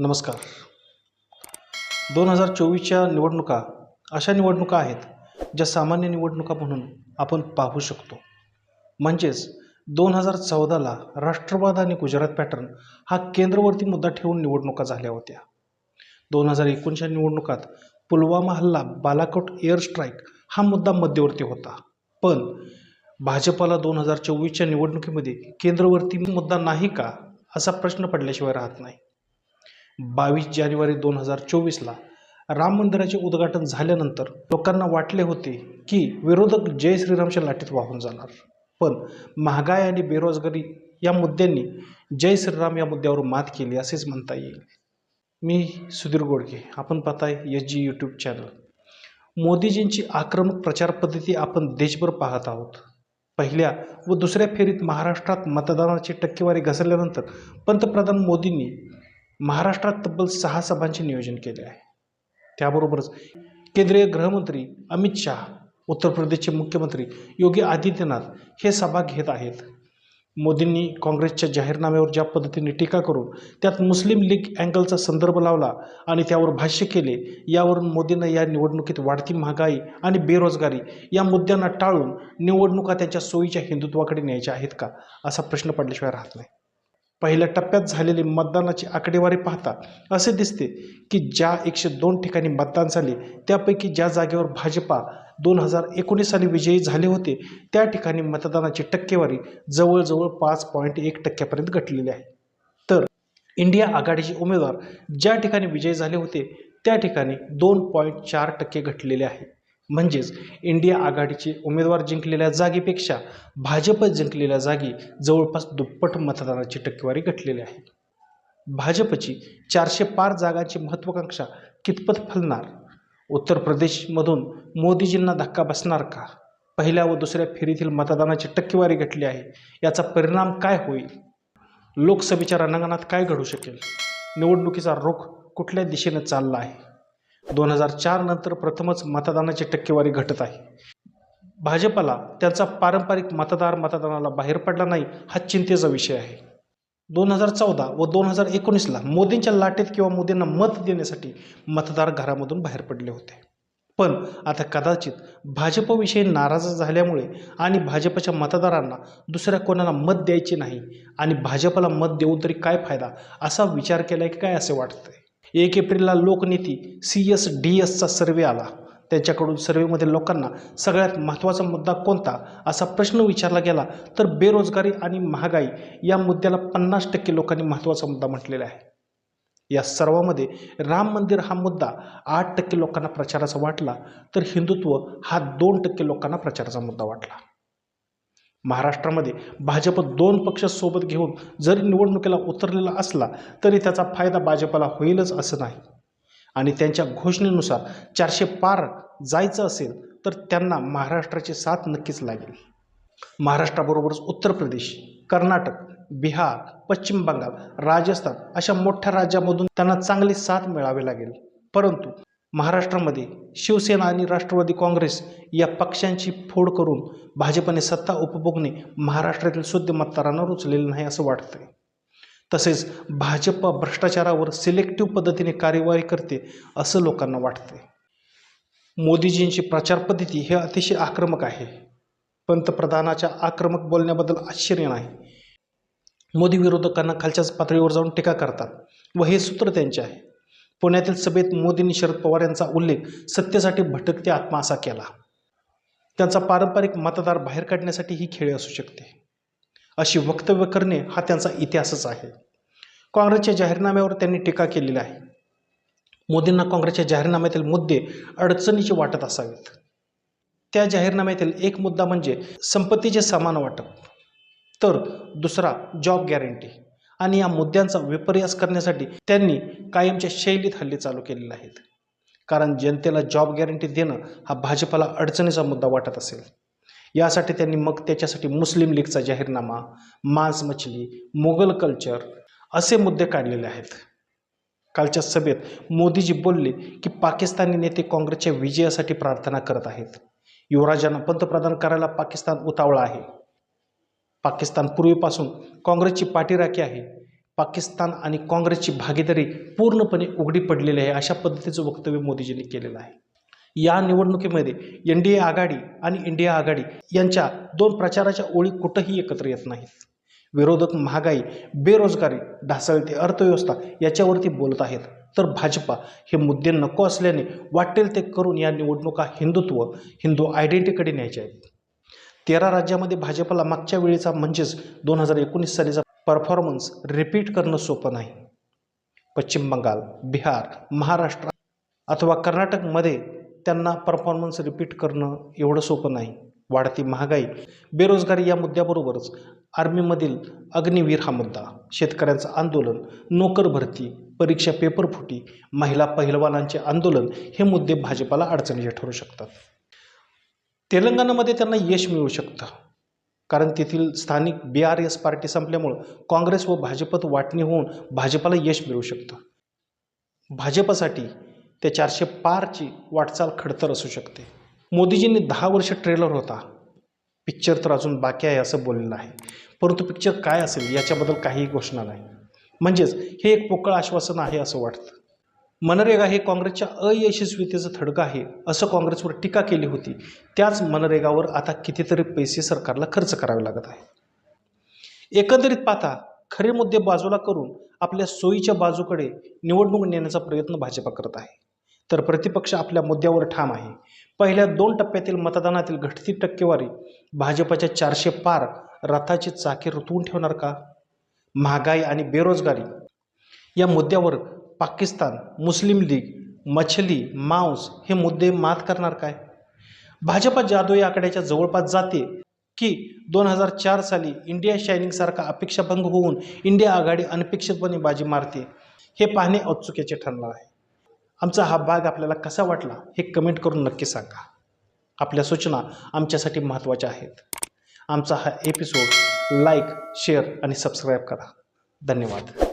नमस्कार. दोन हजार चोवीसच्या निवडणुका अशा निवडणुका आहेत ज्या सामान्य निवडणुका म्हणून आपण पाहू शकतो. म्हणजेच दोन हजार चौदाला राष्ट्रवाद आणि गुजरात पॅटर्न हा केंद्रवर्ती मुद्दा ठेवून निवडणुका झाल्या होत्या. दोन हजार एकोणीसच्या निवडणुकात पुलवामा हल्ला बालाकोट एअर स्ट्राईक हा मुद्दा मध्यवर्ती होता. पण भाजपाला दोन हजार चोवीसच्या निवडणुकीमध्ये केंद्रवर्ती मुद्दा नाही का असा प्रश्न पडल्याशिवाय राहत नाही. बावीस जानेवारी दोन हजार चोवीसला राम मंदिराचे उद्घाटन झाल्यानंतर लोकांना वाटले होते की विरोधक जय श्रीरामच्या लाटेत वाहून जाणार. पण महागाई आणि बेरोजगारी या मुद्द्यांनी जय श्रीराम या मुद्द्यावर मात केली असेच म्हणता येईल. मी सुधीर गोडके आपण पाहताय एच जी यूट्यूब चॅनल मोदीजींची आक्रमक प्रचार पद्धती आपण देशभर पाहत आहोत. पहिल्या व दुसऱ्या फेरीत महाराष्ट्रात मतदानाची टक्केवारी घसरल्यानंतर पंतप्रधान मोदींनी महाराष्ट्रात तब्बल सहा सभांचे नियोजन केले आहे. त्याबरोबरच केंद्रीय गृहमंत्री अमित शहा उत्तर प्रदेशचे मुख्यमंत्री योगी आदित्यनाथ हे सभा घेत आहेत. मोदींनी काँग्रेसच्या जाहीरनाम्यावर ज्या पद्धतीने टीका करून त्यात मुस्लिम लीग अँगलचा संदर्भ लावला आणि त्यावर भाष्य केले यावरून मोदींना या निवडणुकीत वाढती महागाई आणि बेरोजगारी या मुद्द्यांना टाळून निवडणुका त्यांच्या सोयीच्या हिंदुत्वाकडे न्यायच्या आहेत का असा प्रश्न पडल्याशिवाय राहत नाही. पहिल्या टप्प्यात झालेली मतदानाची आकडेवारी पाहता असे दिसते की ज्या एकशे दोन ठिकाणी मतदान झाले त्यापैकी ज्या जागेवर भाजपा दोन हजार एकोणीस साली विजयी झाले होते त्या ठिकाणी मतदानाची टक्केवारी जवळजवळ पाच पॉईंट एक टक्क्यापर्यंत घटलेली आहे. तर इंडिया आघाडीचे उमेदवार ज्या ठिकाणी विजयी झाले होते त्या ठिकाणी दोन पॉईंट चार टक्के घटलेले आहे. म्हणजेच इंडिया आघाडीचे उमेदवार जिंकलेल्या जागेपेक्षा भाजप जिंकलेल्या जागी जवळपास दुप्पट मतदानाची टक्केवारी घटलेली आहे. भाजपची चारशे पार जागांची महत्त्वाकांक्षा कितपत फलणार? उत्तर प्रदेशमधून मोदीजींना धक्का बसणार का? पहिल्या व दुसऱ्या फेरीतील मतदानाची टक्केवारी घटली आहे. याचा परिणाम काय होईल? लोकसभेच्या रणांगणात काय घडू शकेल? निवडणुकीचा रोख कुठल्या दिशेनं चालला आहे? दोन हजार चार नंतर प्रथमच मतदानाची टक्केवारी घटत आहे. भाजपला त्यांचा पारंपरिक मतदार मतदानाला बाहेर पडला नाही हा चिंतेचा विषय आहे. दोन हजार चौदा व दोन हजार एकोणीसला मोदींच्या लाटेत किंवा मोदींना मत देण्यासाठी मतदार घरामधून बाहेर पडले होते. पण आता कदाचित भाजपविषयी नाराज झाल्यामुळे आणि भाजपच्या मतदारांना दुसऱ्या कोणाला मत द्यायचे नाही आणि भाजपला मत देऊन तरी काय फायदा असा विचार केला की काय असे वाटतंय? एक एप्रिलला लोकनीती सी एस डी एसचा सर्वे आला. त्यांच्याकडून सर्वेमध्ये लोकांना सगळ्यात महत्त्वाचा मुद्दा कोणता असा प्रश्न विचारला गेला तर बेरोजगारी आणि महागाई या मुद्द्याला पन्नास टक्के लोकांनी महत्त्वाचा मुद्दा म्हटलेला आहे. या सर्वामध्ये राम मंदिर हा मुद्दा आठ टक्के लोकांना प्रचाराचा वाटला तर हिंदुत्व हा दोन टक्के लोकांना प्रचाराचा मुद्दा वाटला. महाराष्ट्रामध्ये भाजप दोन पक्ष सोबत घेऊन जरी निवडणुकीला उतरलेला असला तरी त्याचा फायदा भाजपला होईलच असं नाही. आणि त्यांच्या घोषणेनुसार चारशे पार जायचं असेल तर त्यांना महाराष्ट्राची साथ नक्कीच लागेल. महाराष्ट्राबरोबरच उत्तर प्रदेश कर्नाटक बिहार पश्चिम बंगाल राजस्थान अशा मोठ्या राज्यामधून त्यांना चांगली साथ मिळावी लागेल. परंतु महाराष्ट्रामध्ये शिवसेना आणि राष्ट्रवादी काँग्रेस या पक्षांची फोड करून भाजपने सत्ता उपभोगणे महाराष्ट्रातील शुद्ध मतदारांना रुचलेलं नाही असं वाटतंय. तसेच भाजप भ्रष्टाचारावर सिलेक्टिव्ह पद्धतीने कार्यवाही करते असं लोकांना वाटते मोदीजींची प्रचार पद्धती हे अतिशय आक्रमक आहे. पंतप्रधानाच्या आक्रमक बोलण्याबद्दल आश्चर्य नाही. मोदी विरोधकांना खालच्याच पातळीवर जाऊन टीका करतात व हे सूत्र त्यांचे आहे. पुण्यातील सभेत मोदींनी शरद पवार यांचा उल्लेख सत्तेसाठी भटकते आत्मा असा केला. त्यांचा पारंपरिक मतदार बाहेर काढण्यासाठी ही खेळी असू शकते. अशी वक्तव्य करणे हा त्यांचा इतिहासच आहे. काँग्रेसच्या जाहीरनाम्यावर त्यांनी टीका केलेली आहे. मोदींना काँग्रेसच्या जाहीरनाम्यातील मुद्दे अडचणीचे वाटत असावेत. त्या जाहीरनाम्यातील एक मुद्दा म्हणजे संपत्तीचे समान वाटप. तर दुसरा जॉब गॅरंटी. आणि या मुद्द्यांचा विपर्यास करण्यासाठी त्यांनी कायमच्या शैलीत हल्ले चालू केलेले आहेत. कारण जनतेला जॉब गॅरंटी देणं हा भाजपाला अडचणीचा मुद्दा वाटत असेल. यासाठी त्यांनी मग त्याच्यासाठी मुस्लिम लीगचा जाहीरनामा मांस मछली मोगल कल्चर असे मुद्दे काढलेले आहेत. कालच्या सभेत मोदीजी बोलले की पाकिस्तानी नेते काँग्रेसच्या विजयासाठी प्रार्थना करत आहेत. युवराजांना पंतप्रधान करायला पाकिस्तान उतावळा आहे. पाकिस्तान पूर्वीपासून काँग्रेसची पाठीराखी आहे. पाकिस्तान आणि काँग्रेसची भागीदारी पूर्णपणे उघडी पडलेली आहे अशा पद्धतीचं वक्तव्य मोदीजींनी केलेलं आहे. या निवडणुकीमध्ये एन डी ए आघाडी आणि इंडिया आघाडी यांच्या दोन प्रचाराच्या ओळी कुठंही एकत्र येत नाहीत. विरोधक महागाई बेरोजगारी ढासळती अर्थव्यवस्था याच्यावरती बोलत आहेत. तर भाजपा हे मुद्दे नको असल्याने वाटेल ते करून या निवडणुका हिंदुत्व हिंदू आयडेंटिटीकडे न्यायच्या आहेत. तेरा राज्यामध्ये भाजपला मागच्या वेळेचा म्हणजेच दोन हजार एकोणीस सालीचा परफॉर्मन्स रिपीट करणं सोपं नाही. पश्चिम बंगाल बिहार महाराष्ट्र अथवा कर्नाटकमध्ये त्यांना परफॉर्मन्स रिपीट करणं एवढं सोपं नाही. वाढती महागाई बेरोजगारी या मुद्द्याबरोबरच आर्मीमधील अग्निवीर हा मुद्दा शेतकऱ्यांचं आंदोलन नोकर भरती परीक्षा पेपर फुटी महिला पहिलवानांचे आंदोलन हे मुद्दे भाजपाला अडचणीचे ठरू शकतात. तेलंगणामध्ये त्यांना यश मिळू शकतं. कारण तेथील स्थानिक बी आर एस पार्टी संपल्यामुळं काँग्रेस व भाजपत वाटणी होऊन भाजपाला यश मिळू शकतं. भाजपसाठी त्या चारशे पारची वाटचाल खडतर असू शकते. मोदीजींनी दहा वर्ष ट्रेलर होता. पिक्चर तर अजून बाकी आहे असं बोललेलं आहे. परंतु पिक्चर काय असेल याच्याबद्दल काहीही घोषणा नाही. म्हणजेच हे एक पोकळ आश्वासन आहे असं वाटतं. मनरेगा हे काँग्रेसच्या अयशस्वीतेचं थडकं आहे असं काँग्रेसवर टीका केली होती. त्याच मनरेगावर आता कितीतरी पैसे सरकारला खर्च करावे लागत आहे एकंदरीत पाहता खरे मुद्दे बाजूला करून आपल्या सोयीच्या बाजूकडे निवडणूक नेण्याचा प्रयत्न भाजपा करत आहे. तर प्रतिपक्ष आपल्या मुद्द्यावर ठाम आहे. पहिल्या दोन टप्प्यातील मतदानातील घटती टक्केवारी भाजपच्या चारशे पार रथाची चाके रुतवून ठेवणार का? महागाई आणि बेरोजगारी या मुद्द्यावर पाकिस्तान मुस्लिम लीग मछली मांस हे मुद्दे मात करणार काय? भाजपा जादू या आकड्याच्या जवळपास जाते की दोन हजार चार साली इंडिया शायनिंगसारखा अपेक्षाभंग होऊन इंडिया आघाडी अनपेक्षितपणे बाजी मारते हे पाहणे औत्सुक्याचे ठरणार आहे. आमचा हा भाग आपल्याला कसा वाटला हे कमेंट करून नक्की सांगा. आपल्या सूचना आमच्यासाठी महत्त्वाच्या आहेत. आमचा हा एपिसोड लाईक शेअर आणि सबस्क्राईब करा. धन्यवाद.